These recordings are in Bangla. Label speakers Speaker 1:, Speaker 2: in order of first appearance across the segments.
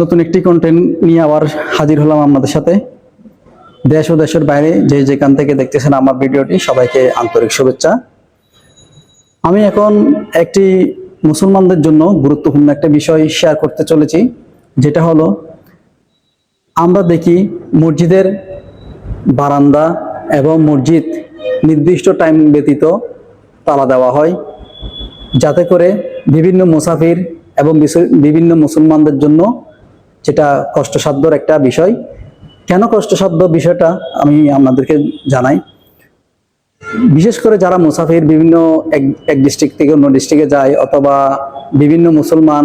Speaker 1: নতুন একটি কন্টেন্ট নিয়ে আবার হাজির হলাম আপনাদের সাথে। দেশ ও দেশের বাইরে যে যেখান থেকে দেখতেছেন আমার ভিডিওটি, সবাইকে আন্তরিক শুভেচ্ছা। আমি এখন একটি মুসলমানদের জন্য গুরুত্বপূর্ণ একটা বিষয় শেয়ার করতে চলেছি, যেটা হলো, আমরা দেখি মসজিদের বারান্দা এবং মসজিদ নির্দিষ্ট টাইম ব্যতীত তালা দেওয়া হয়, যাতে করে বিভিন্ন মুসাফির এবং বিভিন্ন মুসলমানদের জন্য যেটা কষ্টসাধ্যর একটা বিষয়। কেন কষ্টসাধ্য বিষয়টা আমি আপনাদেরকে জানাই। বিশেষ করে যারা মুসাফির বিভিন্ন এক এক ডিস্ট্রিক্ট থেকে অন্য ডিস্ট্রিক্টে যায় অথবা বিভিন্ন মুসলমান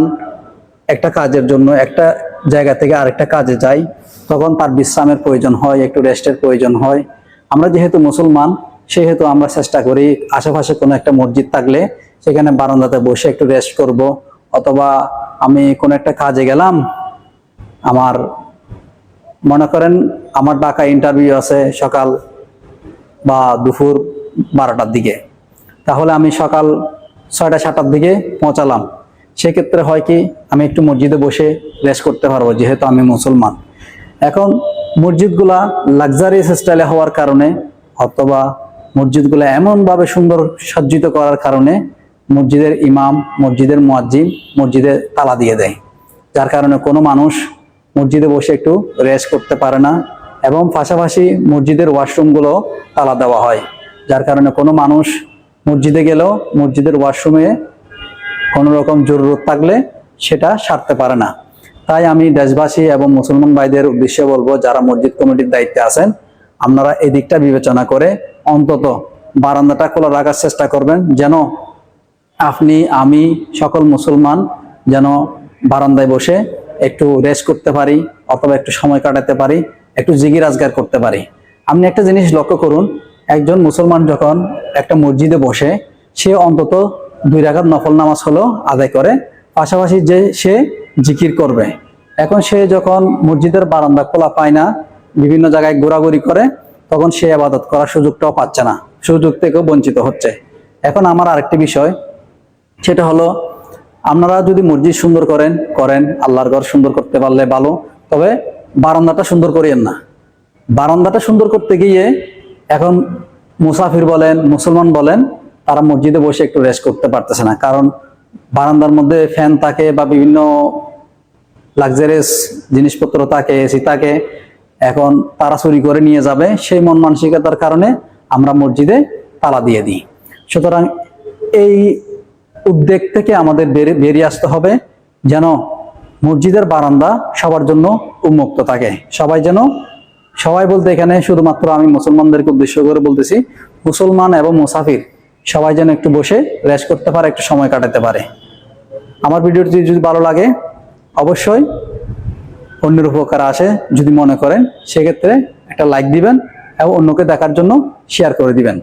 Speaker 1: একটা কাজের জন্য একটা জায়গা থেকে আরেকটা কাজে যায়, তখন তার বিশ্রামের প্রয়োজন হয়, একটু রেস্টের প্রয়োজন হয়। আমরা যেহেতু মুসলমান, সেহেতু আমরা চেষ্টা করি আশেপাশে কোনো একটা মসজিদ থাকলে সেখানে বারান্দাতে বসে একটু রেস্ট করব। অথবা আমি কোনো একটা কাজে গেলাম আমার, মনে করেন আমার ঢাকা ইন্টারভিউ আছে সকাল বা দুপুর বারোটার দিকে। তাহলে আমি সকাল ছয়টা, সাতটার দিকে পৌঁছালাম। সেক্ষেত্রে হয় কি, আমি একটু মসজিদে বসে রেস্ট করতে পারব, যেহেতু আমি মুসলমান। এখন মসজিদগুলা লাক্সারিয়াস স্টাইলে হওয়ার কারণে অথবা মসজিদগুলো এমনভাবে সুন্দর সজ্জিত করার কারণে মসজিদের ইমাম, মসজিদের মুয়াজ্জিন মসজিদে তালা দিয়ে দেয়। যার কারণে কোনো মানুষ মসজিদে বসে একটু রেস্ট করতে পারে না এবং পাশাপাশি মসজিদের ওয়াশরুমগুলো তালা দেওয়া হয়। যার কারণে কোনো মানুষ মসজিদে গেলেও মসজিদের ওয়াশরুমে কোনো রকম জরুরত থাকলে সেটা সারতে পারে না। তাই আমি দেশবাসী এবং মুসলমান ভাইদের উদ্দেশ্যে বলব, যারা মসজিদ কমিটির দায়িত্বে আছেন, আপনারা এই দিকটা বিবেচনা করে অন্তত বারান্দাটা খোলা রাখার চেষ্টা করবেন যেন আপনি, আমি, সকল মুসলমান যেন বারান্দায় বসে একটু রেস্ট করতে পারি, অথবা একটু সময় কাটাতে পারি, একটু জিগির আজগার করতে পারি। আপনি একটা জিনিস লক্ষ্য করুন, একজন মুসলমান যখন একটা মসজিদে বসে, সে অন্তত দুই রাকাত নফল নামাজ হলো আদায় করে, পাশাপাশি যে সে জিকির করবে। এখন সে যখন মসজিদের বারান্দা খোলা পায় না, বিভিন্ন জায়গায় ঘোরাঘুরি করে, তখন সে আবাদত করার সুযোগটাও পাচ্ছে না। সুযোগ থেকেও বঞ্চিত হচ্ছে। এখন আমার আরেকটি বিষয়, সেটা হলো আপনারা যদি মসজিদ সুন্দর করেন করেন, আল্লাহর ঘর সুন্দর করতে পারলে ভালো। তবে বারান্দাটা সুন্দর করিয়েন না। বারান্দাটা সুন্দর করতে গিয়ে এখন মুসাফির বলেন, মুসলমান বলেন, তারা মসজিদে বসে একটু রেস্ট করতে পারতেছে না। কারণ বারান্দার মধ্যে ফ্যান থাকে বা বিভিন্ন লাক্সারিয়াস জিনিসপত্র থাকে, এসি থাকে। এখন তারা চুরি করে নিয়ে যাবে সেই মন মানসিকতার কারণে আমরা মসজিদে তালা দিয়ে দিই। সুতরাং এই উদ্বেগ থেকে আমাদের বের- বেরিয়ে আসতে হবে, যেন মসজিদের বারান্দা সবার জন্য উন্মুক্ত থাকে। সবাই যেন, সবাই বলতে এখানে শুধুমাত্র আমি মুসলমানদেরকে উদ্দেশ্য করে বলতেছি, মুসলমান এবং মুসাফির সবাই যেন একটু বসে রেস্ট করতে পারে, একটু সময় কাটাতে পারে। আমার ভিডিওটি যদি ভালো লাগে, অবশ্যই অন্যের উপকার আসে যদি মনে করেন, সেক্ষেত্রে একটা লাইক দিবেন এবং অন্যকে দেখার জন্য শেয়ার করে দিবেন।